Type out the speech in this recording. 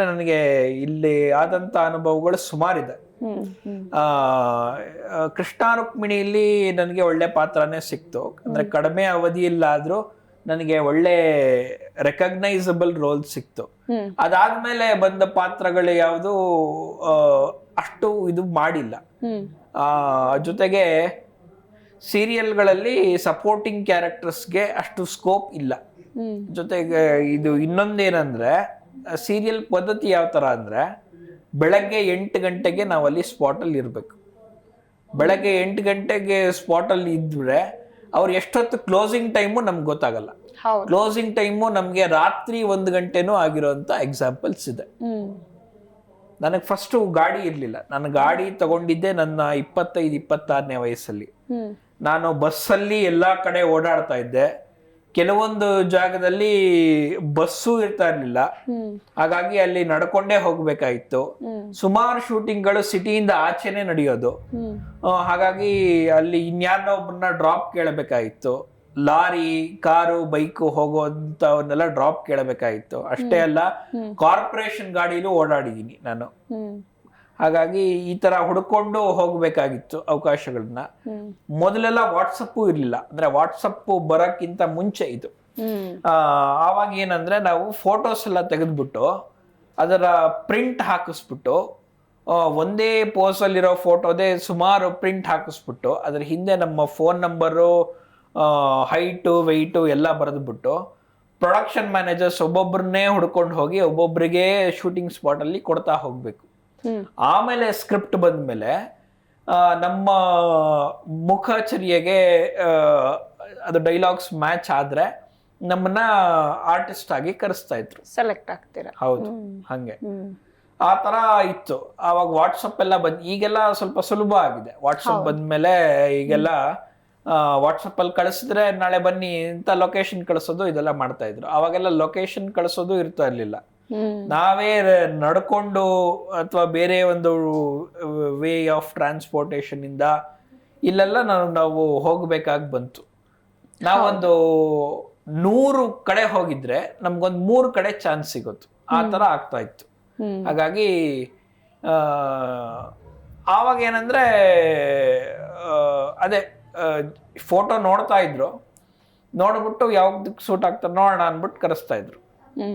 ನನಗೆ ಇಲ್ಲಿ ಆದಂತ ಅನುಭವಗಳು ಸುಮಾರಿದೆ. ಆ ಕೃಷ್ಣ ರುಕ್ಮಿಣಿಯಲ್ಲಿ ನನಗೆ ಒಳ್ಳೆ ಪಾತ್ರನೇ ಸಿಕ್ತು. ಅಂದ್ರೆ ಕಡಿಮೆ ಅವಧಿಯಲ್ಲಾದ್ರೂ ನನಗೆ ಒಳ್ಳೆ ರೆಕಗ್ನೈಸಬಲ್ ರೋಲ್ ಸಿಕ್ತು. ಅದಾದ್ಮೇಲೆ ಬಂದ ಪಾತ್ರಗಳು ಯಾವುದು ಅಷ್ಟು ಇದು ಮಾಡಿಲ್ಲ. ಆ ಜೊತೆಗೆ ಸೀರಿಯಲ್ಗಳಲ್ಲಿ ಸಪೋರ್ಟಿಂಗ್ ಕ್ಯಾರೆಕ್ಟರ್ಸ್ಗೆ ಅಷ್ಟು ಸ್ಕೋಪ್ ಇಲ್ಲ. ಜೊತೆಗೆ ಇದು ಇನ್ನೊಂದೇನಂದ್ರೆ ಸೀರಿಯಲ್ ಪದ್ಧತಿ ಯಾವ ಥರ ಅಂದರೆ ಬೆಳಗ್ಗೆ ಎಂಟು ಗಂಟೆಗೆ ನಾವಲ್ಲಿ ಸ್ಪಾಟಲ್ಲಿ ಇರಬೇಕು. ಬೆಳಗ್ಗೆ ಎಂಟು ಗಂಟೆಗೆ ಸ್ಪಾಟಲ್ಲಿ ಇದ್ದರೆ ಅವ್ರು ಎಷ್ಟೊತ್ತು ಕ್ಲೋಸಿಂಗ್ ಟೈಮು ನಮ್ಗೆ ಗೊತ್ತಾಗಲ್ಲ. ಕ್ಲೋಸಿಂಗ್ ಟೈಮು ನಮಗೆ ರಾತ್ರಿ ಒಂದು ಗಂಟೆನೂ ಆಗಿರೋಂಥ ಎಕ್ಸಾಂಪಲ್ಸ್ ಇದೆ. ನನಗೆ ಫಸ್ಟು ಗಾಡಿ ಇರಲಿಲ್ಲ. ನಾನು ಗಾಡಿ ತಗೊಂಡಿದ್ದೆ ನನ್ನ ಇಪ್ಪತ್ತೈದು ಇಪ್ಪತ್ತಾರನೇ ವಯಸ್ಸಲ್ಲಿ. ನಾನು ಬಸ್ಸಲ್ಲಿ ಎಲ್ಲ ಕಡೆ ಓಡಾಡ್ತಾ ಇದ್ದೆ. ಕೆಲವೊಂದು ಜಾಗದಲ್ಲಿ ಬಸ್ಸು ಇರ್ತಾ ಇರ್ಲಿಲ್ಲ. ಹಾಗಾಗಿ ಅಲ್ಲಿ ನಡ್ಕೊಂಡೇ ಹೋಗ್ಬೇಕಾಗಿತ್ತು ಸುಮಾರು ಶೂಟಿಂಗ್ಗಳು ಸಿಟಿಯಿಂದ ಆಚೆನೆ ನಡೆಯೋದು. ಹಾಗಾಗಿ ಅಲ್ಲಿ ಇನ್ಯಾರನ್ನೋ ಒಬ್ಬರನ್ನ ಡ್ರಾಪ್ ಕೇಳಬೇಕಾಗಿತ್ತು ಲಾರಿ ಕಾರು ಬೈಕು ಹೋಗುವಂತವನ್ನೆಲ್ಲ ಡ್ರಾಪ್ ಕೇಳಬೇಕಾಗಿತ್ತು ಅಷ್ಟೇ ಅಲ್ಲ ಕಾರ್ಪೊರೇಷನ್ ಗಾಡಿಲೂ ಓಡಾಡಿದೀನಿ ನಾನು. ಹಾಗಾಗಿ ಈ ತರ ಹುಡ್ಕೊಂಡು ಹೋಗಬೇಕಾಗಿತ್ತು ಅವಕಾಶಗಳನ್ನ. ಮೊದಲೆಲ್ಲ ವಾಟ್ಸಪ್ಪು ಇರಲಿಲ್ಲ. ಅಂದ್ರೆ ವಾಟ್ಸಪ್ಪು ಬರೋಕ್ಕಿಂತ ಮುಂಚೆ ಇದು. ಆವಾಗ ಏನಂದ್ರೆ ನಾವು ಫೋಟೋಸ್ ಎಲ್ಲ ತೆಗೆದ್ಬಿಟ್ಟು ಅದರ ಪ್ರಿಂಟ್ ಹಾಕಿಸ್ಬಿಟ್ಟು ಒಂದೇ ಪೋಸಲ್ಲಿರೋ ಫೋಟೋದೇ ಸುಮಾರು ಪ್ರಿಂಟ್ ಹಾಕಿಸ್ಬಿಟ್ಟು ಅದ್ರ ಹಿಂದೆ ನಮ್ಮ ಫೋನ್ ನಂಬರು ಹೈಟು ವೆಯ್ಟು ಎಲ್ಲ ಬರೆದ್ಬಿಟ್ಟು ಪ್ರೊಡಕ್ಷನ್ ಮ್ಯಾನೇಜರ್ಸ್ ಒಬ್ಬೊಬ್ಬರನ್ನೇ ಹುಡ್ಕೊಂಡು ಹೋಗಿ ಒಬ್ಬೊಬ್ಬರಿಗೆ ಶೂಟಿಂಗ್ ಸ್ಪಾಟಲ್ಲಿ ಕೊಡ್ತಾ ಹೋಗಬೇಕು. ಆಮೇಲೆ ಸ್ಕ್ರಿಪ್ಟ್ ಬಂದ್ಮೇಲೆ ನಮ್ಮ ಮುಖಚರ್ಯೆಗೆ ಅದು ಡೈಲಾಗ್ಸ್ ಮ್ಯಾಚ್ ಆದ್ರೆ ನಮ್ಮನ್ನ ಆರ್ಟಿಸ್ಟ್ ಆಗಿ ಕರೆಸ್ತಾ ಇದ್ರು. ಸೆಲೆಕ್ಟ್ ಆಗ್ತೀರಾ? ಹೌದು ಹಂಗೆ. ಆ ತರ ಇತ್ತು. ಆವಾಗ ವಾಟ್ಸಪ್ ಎಲ್ಲ ಬಂದ್ ಈಗೆಲ್ಲ ಸ್ವಲ್ಪ ಸುಲಭ ಆಗಿದೆ. ವಾಟ್ಸಪ್ ಬಂದ್ಮೇಲೆ ಈಗೆಲ್ಲ ವಾಟ್ಸಪ್ ಅಲ್ಲಿ ಕಳಿಸಿದ್ರೆ ನಾಳೆ ಬನ್ನಿ ಇಂಥ ಲೊಕೇಶನ್ ಕಳಿಸೋದು ಇದೆಲ್ಲ ಮಾಡ್ತಾ ಇದ್ರು. ಅವಾಗೆಲ್ಲ ಲೊಕೇಶನ್ ಕಳಿಸೋದು ಇರ್ತಾ ಇರ್ಲಿಲ್ಲ. ನಾವೇ ನಡ್ಕೊಂಡು ಅಥವಾ ಬೇರೆ ಒಂದು ವೇ ಆಫ್ ಟ್ರಾನ್ಸ್ಪೋರ್ಟೇಷನ್ ಇಂದ ಇಲ್ಲೆಲ್ಲ ನಾವು ನಾವು ಹೋಗ್ಬೇಕಾಗಿ ಬಂತು. ನಾವೊಂದು ನೂರು ಕಡೆ ಹೋಗಿದ್ರೆ ನಮ್ಗೊಂದು ಮೂರು ಕಡೆ ಚಾನ್ಸ್ ಸಿಗುತ್ತೆ ಆ ತರ ಆಗ್ತಾ ಇತ್ತು. ಹಾಗಾಗಿ ಆ, ಆವಾಗ ಏನಂದ್ರೆ ಅದೇ ಫೋಟೋ ನೋಡ್ತಾ ಇದ್ರು. ನೋಡ್ಬಿಟ್ಟು ಯಾವ್ದಕ್ಕೆ ಸೂಟ್ ಆಗ್ತಾರೆ ನೋಡೋಣ ಅಂದ್ಬಿಟ್ಟು ಕರೆಸ್ತಾ ಇದ್ರು.